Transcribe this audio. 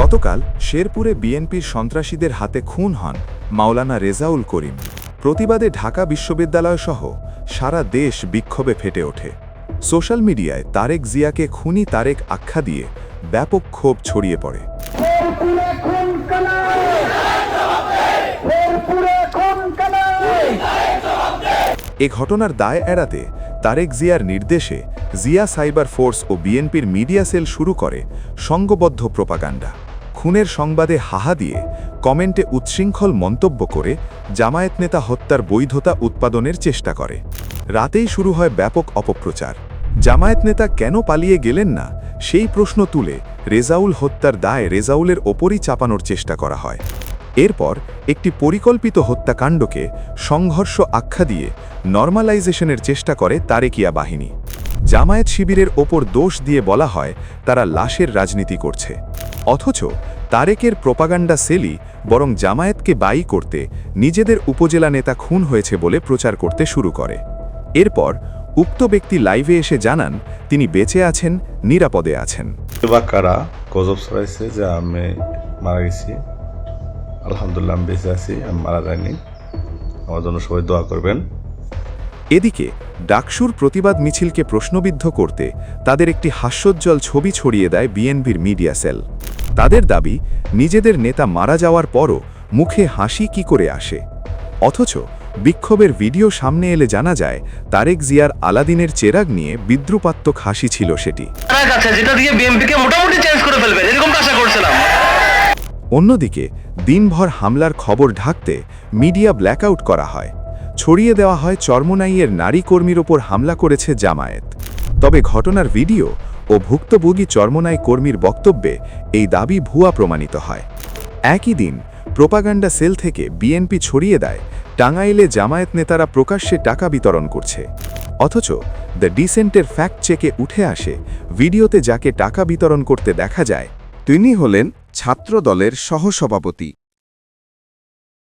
গতকাল শেরপুরে বিএনপির সন্ত্রাসীদের হাতে খুন হন মাওলানা রেজাউল করিম। প্রতিবাদে ঢাকা বিশ্ববিদ্যালয় সহ সারা দেশ বিক্ষোভে ফেটে ওঠে। সোশ্যাল মিডিয়ায় তারেক জিয়াকে খুনি তারেক আখ্যা দিয়ে ব্যাপক ক্ষোভ ছড়িয়ে পড়ে। এ ঘটনার দায় এড়াতে তারেক জিয়ার নির্দেশে জিয়া সাইবার ফোর্স ও বিএনপির মিডিয়া সেল শুরু করে সংঘবদ্ধ প্রপাগান্ডা। খুনের সংবাদে হাহা দিয়ে কমেন্টে উচ্ছৃঙ্খল মন্তব্য করে জামায়াত নেতা হত্যার বৈধতা উৎপাদনের চেষ্টা করে। রাতেই শুরু হয় ব্যাপক অপপ্রচার। জামায়াত নেতা কেন পালিয়ে গেলেন না? সেই প্রশ্ন তুলে রেজাউল হত্যার দায় রেজাউলের ওপরই চাপানোর চেষ্টা করা হয়। এরপর একটি পরিকল্পিত হত্যাকাণ্ডকে সংঘর্ষ আখ্যা দিয়ে নর্মালাইজেশনের চেষ্টা করে তারেকিয়া বাহিনী। জামায়াত শিবিরের ওপর দোষ দিয়ে বলা হয়, তারা লাশের রাজনীতি করছে। অথচ তারেকের প্রপাগান্ডা সেলই বরং জামায়াতকে বাই করতে নিজেদের উপজেলা নেতা খুন হয়েছে বলে প্রচার করতে শুরু করে। এরপর উক্ত ব্যক্তি লাইভে এসে জানান তিনি বেঁচে আছেন নিরাপদে আছেন। বা কারা গজব ছড়াইছে যে আমি মারা গেছি? আলহামদুলিল্লাহ আমি বেঁচে আছি আমি মারা যাইনি। আমার জন্য সবাই দোয়া করবেন। এদিকে ডাকসুর প্রতিবাদ মিছিলকে প্রশ্নবিদ্ধ করতে তাদের একটি হাস্যোজ্জ্বল ছবি ছড়িয়ে দেয় বিএনপির মিডিয়া সেল। তাদের দাবি নিজেদের নেতা মারা যাওয়ার পরও মুখে হাসি কি করে আসে? অথচ বিক্ষোভের ভিডিও সামনে এলে জানা যায় তারেক জিয়ার আলাদিনের চেরাগ নিয়ে বিদ্রুপাত্মক হাসি ছিল সেটি। যেটা দিয়ে বিএমপিকে মোটামুটি চেঞ্জ করে ফেলবেন এরকমটা আশা করছিলাম। অন্যদিকে দিনভর হামলার খবর ঢাকতে মিডিয়া ব্ল্যাকআউট করা হয়। ছড়িয়ে দেওয়া হয় চর্মনাইয়ের নারী কর্মীর ওপর হামলা করেছে জামায়াত। তবে ঘটনার ভিডিও ও ভুক্তভোগী চর্মনায় কর্মীর বক্তব্যে এই দাবি ভুয়া প্রমাণিত হয়। একই দিন প্রোপাগান্ডা সেল থেকে বিএনপি ছড়িয়ে দেয় টাঙ্গাইলে জামায়াত নেতারা প্রকাশ্যে টাকা বিতরণ করছে। অথচ দ্য ডিসেন্টের ফ্যাক্ট চেকে উঠে আসে, ভিডিওতে যাকে টাকা বিতরণ করতে দেখা যায়, তিনি হলেন ছাত্র দলের সহসভাপতি।